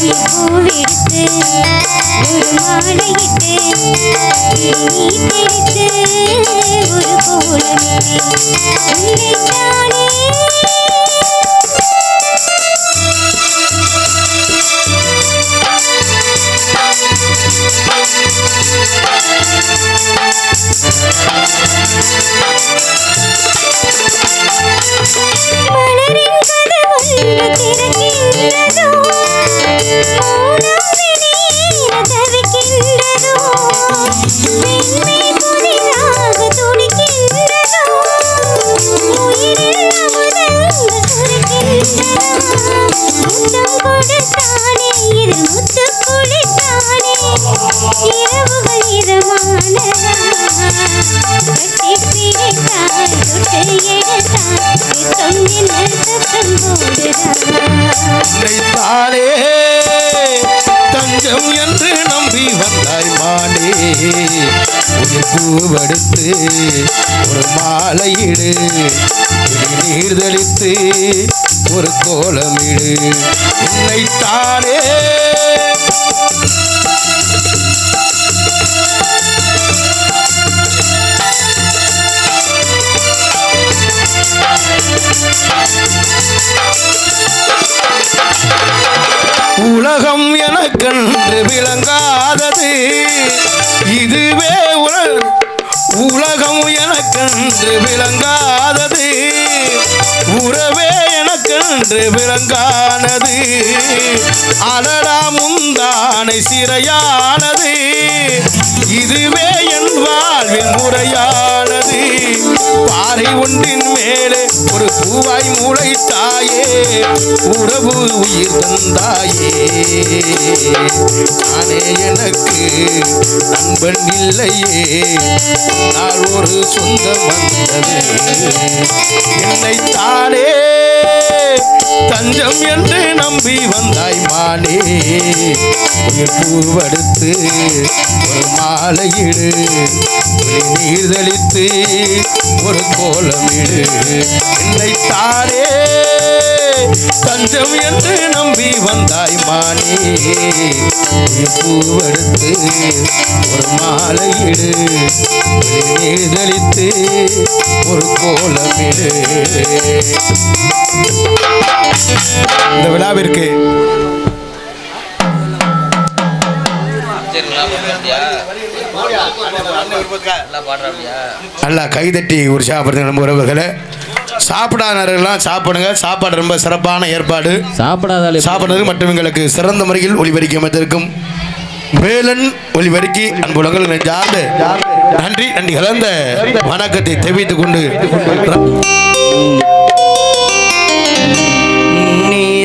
மல்லி பூவெடுத்து ஒரு மாலையிட்டு நீ தெரித்து ஒரு கோலமிட்டு இரவுகள் இதமானதா கட்டி பிடித்தால் தொட்டு எடுத்தால் யுத்தம் சத்தம் போடுதா தஞ்சம் என்று நம்பி வந்தாய் மானே. ஒரு பூவெடுத்து ஒரு மாலையிடு நீர் தெளித்து ஒரு கோலமிடு. நினைத்தாலே உலகம் எனக்கென்று விளங்காதது. இதுவே உல- உலகம் எனக்கென்று விளங்காதது. உறவே அன்று விளங்கானது. அடடா முந்தானை சிறையானது. இதுவே என் வாழ்வின் முறையானது. பாறை ஒன்றின் மேலே ஒரு பூவாய் முளைத்தாயே. உறவு உயிர் தந்தாயே. நானே எனக்கு நண்பன் இல்லையே. நான் ஒரு சொந்தம் வந்தது என்னை தானே தஞ்சம் என்று நம்பி வந்தாய் மானே. உயிர் பூவடுத்து ஒரு மாலையிடு ஒரு நீர் தெளித்து ஒரு கோலமிடு. என்னை தாரே தஞ்சம் என்று நம்பி வந்தாய் மானே. பூவெடுத்து ஒரு மாலையிடு ஒரு நீர் தெளித்து ஒரு கோலமிடு. இந்த விழாவிற்கு நல்லா கைதட்டி உற்சாகப்படுத்துங்க நம்ம உறவுகளை. சாப்பிடாதவர்கள்லாம் சாப்பிடுங்க. சாப்பாடு ரொம்ப சிறப்பான ஏற்பாடு. சாப்பிடாதாலே சாப்பிடுறது மற்றும் எங்களுக்கு சிறந்த முறையில் ஒளிபரிக்க அமைத்திருக்கும் வேலன் ஒளிபரிக்கி அன்புலங்கள் நெஞ்சார்ந்து நன்றி நன்றி கலந்த வணக்கத்தை தெரிவித்துக் கொண்டு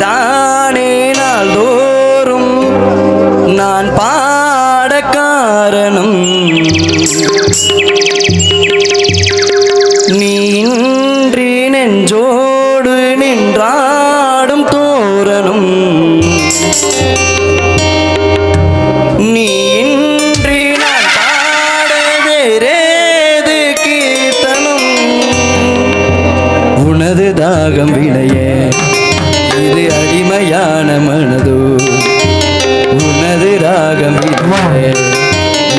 நீதானே நாள்தோறும் நான் பாட காரணம் நீ இன்றி நெஞ்சோடு நின்றாடும் தோரணும் நீ இன்றி நான் பாட கீர்த்தனம். உனது தாகம் விளைய இது அடிமையான மனதோ? உனது ராகம்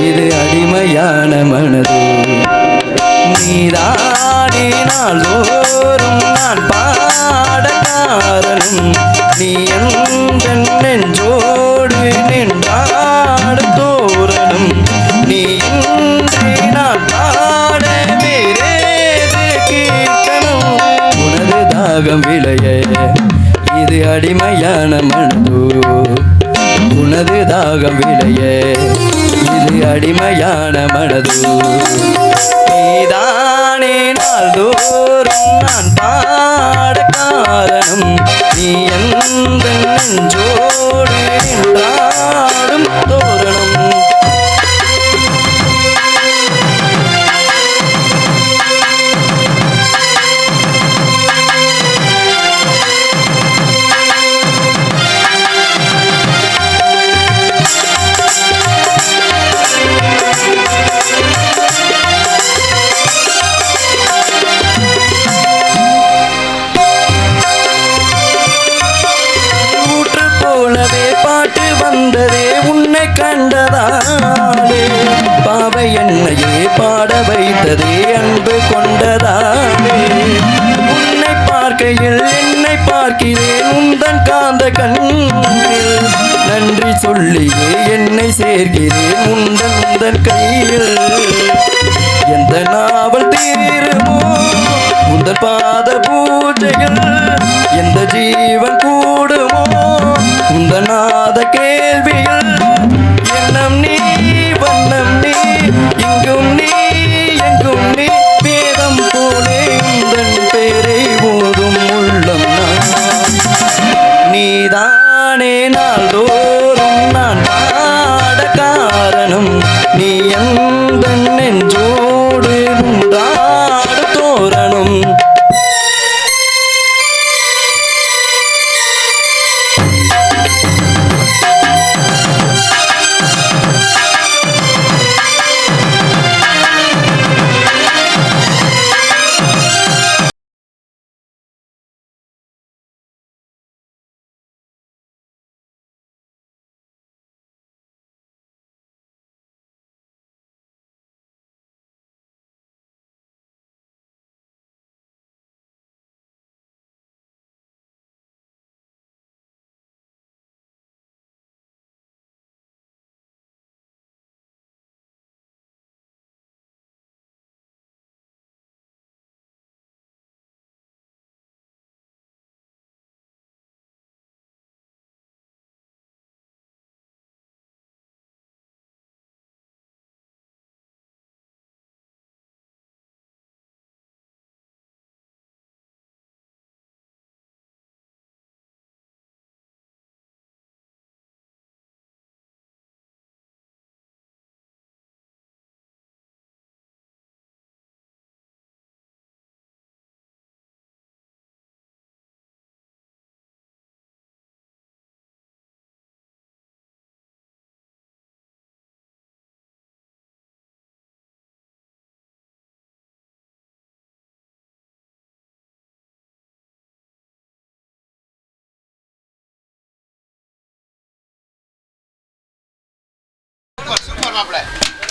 இது அடிமையான மனதோ? நீதானே நாள்தோறும் நான் பாட காரணம் நீ எந்த நெஞ்சோடு நின்றாடு தோரணம் நீ இன்றி நான் பாட வேறேது கீர்த்தனம். உனது தாகம் விளைய. இது அடிமையான மனதோ? உனது தாகம் விளைய இது அடிமையான மனதோ? நீதானே நாள்தோறும் நான் பாட காரணம். நீ எந்த நெஞ்சோடு நின்றாடும் தோ நன்றி என்னை சேர்கிறேன் உந்தன் கையில். எந்த நாவல் தீருமோ உந்தன் பாத பூஜைகள் எந்த ஜீவன் கூடுமோ உந்தநாத கேள்வி நீதானே நாள்தோறும் நான் பாட காரணம் நீ எந்த நெஞ்சோடு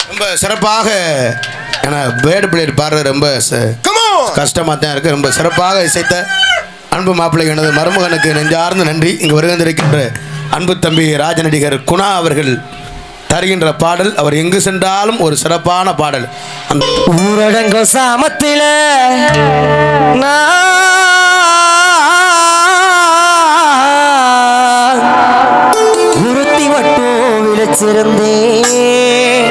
ரொம்ப சிறப்பாக ஏன்னா பேர்டு பிளேட் பாடுறது ரொம்ப கஷ்டமாக தான் இருக்குது ரொம்ப சிறப்பாக இசைத்த அன்பு மாப்பிள்ளை எனது மருமகனுக்கு நெஞ்சார்ந்த நன்றி. இங்கு வருகின்றிருக்கின்ற அன்பு தம்பி ராஜநடிகர் குணா அவர்கள் தருகின்ற பாடல் அவர் எங்கு சென்றாலும் ஒரு சிறப்பான பாடல். அந்த ஊரடங்கு சாமத்தில உருத்தி மட்டும் விழிச்சிருந்தேன்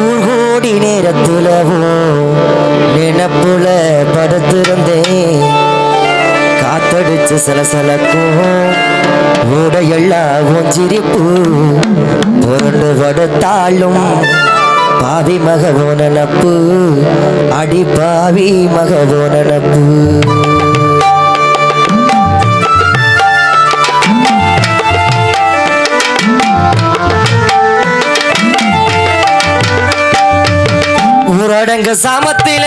ஊர்கோடி நேரத்துலவோ நினப்புல படுத்திருந்தே காத்தடிச்சு சலசலக்கும் உடையெல்லாம் சிரிப்பு புரண்டு படுத்தாலும் பாவி மகவோ நனப்பு அடி பாவி மகவோ நனப்பு. ஊரடங்கு சாமத்தில.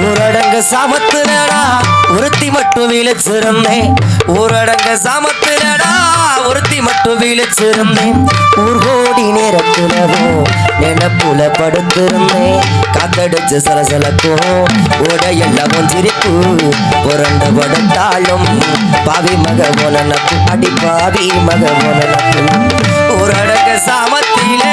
ஊரடங்கு சாமத்துலடா ஒருத்தி மட்டும் விழிச்சிருந்தேன். ஊரடங்கு சாமத்துல ஒருத்தி மட்டும் விழிச்சிருந்தேன் ஊர்கோடி நேரத்துலவோ நினப்புல படுத்திருந்தேன் காத்தடிச்சு சலசலக்கும் உடையெல்லாம் சிரிப்பு புரண்டு படுத்தாலும் பாவி மக போல நப்பு அடி பாவி மக போல நப்பு ஒரு ஊரடங்கு சாமத்திலே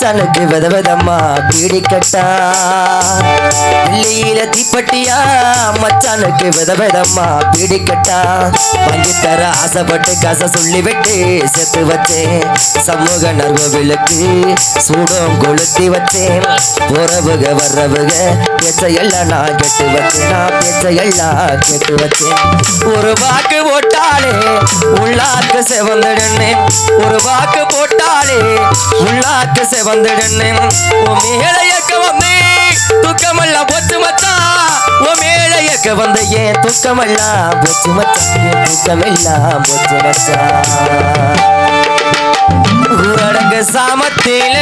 தனக்கு வித விதமா பீடி கட்டா. வெள்ளியில தீப்பட்டியா மச்சானுக்கு வித விதமா பீடி கட்டா. வாங்கி தர ஆசைப்பட்டு காசை சொல்லி விட்டு செத்து வச்சேன். சமூக நர்வவிலுக்கு சூடம் கொளுத்தி வச்சேன். போறவுக வர்றவுக பேச்சையெல்லாம் நான் கெட்டு வச்சேன். நான் பேச்சையெல்லாம் கெட்டு வச்சேன். ஒரு வாக்கு போட்டாலே உள்ளாக்கு செவந்துடுனே ஒரு வாக்கு போட்டாலே உள்ளாக்கு செவ உன் மேல ஏக்க வந்து தூக்கமெல்லாம் போச்சு மச்சான் உன் மேல ஏக்க வந்து ஏன் தூக்கமெல்லாம் போச்சு மச்சான் என் தூக்கமெல்லாம் போச்சு மச்சான் ஊரடங்கு சாமத்தில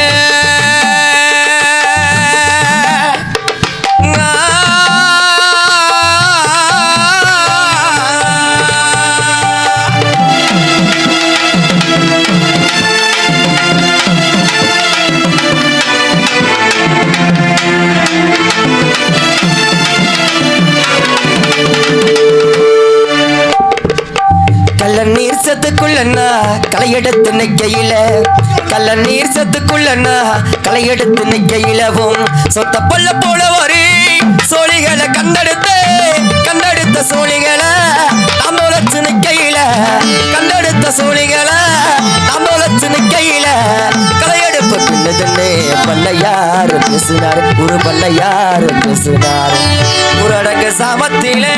சத்துக்குள்ளன்னா களை எடுத்து நிக்கையில கள்ள நீர் சத்துக்குள்ளன்னா களை எடுத்து நிக்கையிலவும் சொத்த பல்ல போல வரி சோழிகளை கண்டெடுத்து கண்டெடுத்த சோழிகளை நாம் உழைச்சு நிக்கையில கண்டெடுத்த சோழிகளை நாம் உழைச்சு நிக்கையில களையெடுப்பு பின்னதுன்னு பண்ணையாரு பேசினார். ஒரு பண்ணையாரு பேசினார். அடங்கு சாமத்திலே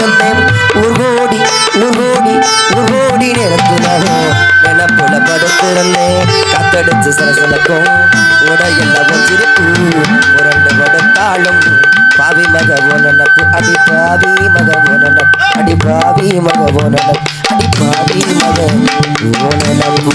இருந்தேன் உருகோடி உருகோடி உருகோடி நிறத்தினோம் நினப்புல படுத்திருந்தேன் கத்தடிச்சு சரசலக்கும் உடையில ஒன்றிருக்கு உரண்டு படுத்தாலும் பாவி மக ஓனப்பு அடி பாவி மக ஓனப் அடி பாவி மக ஓனப் அடி பாவி மக ஓனப்பு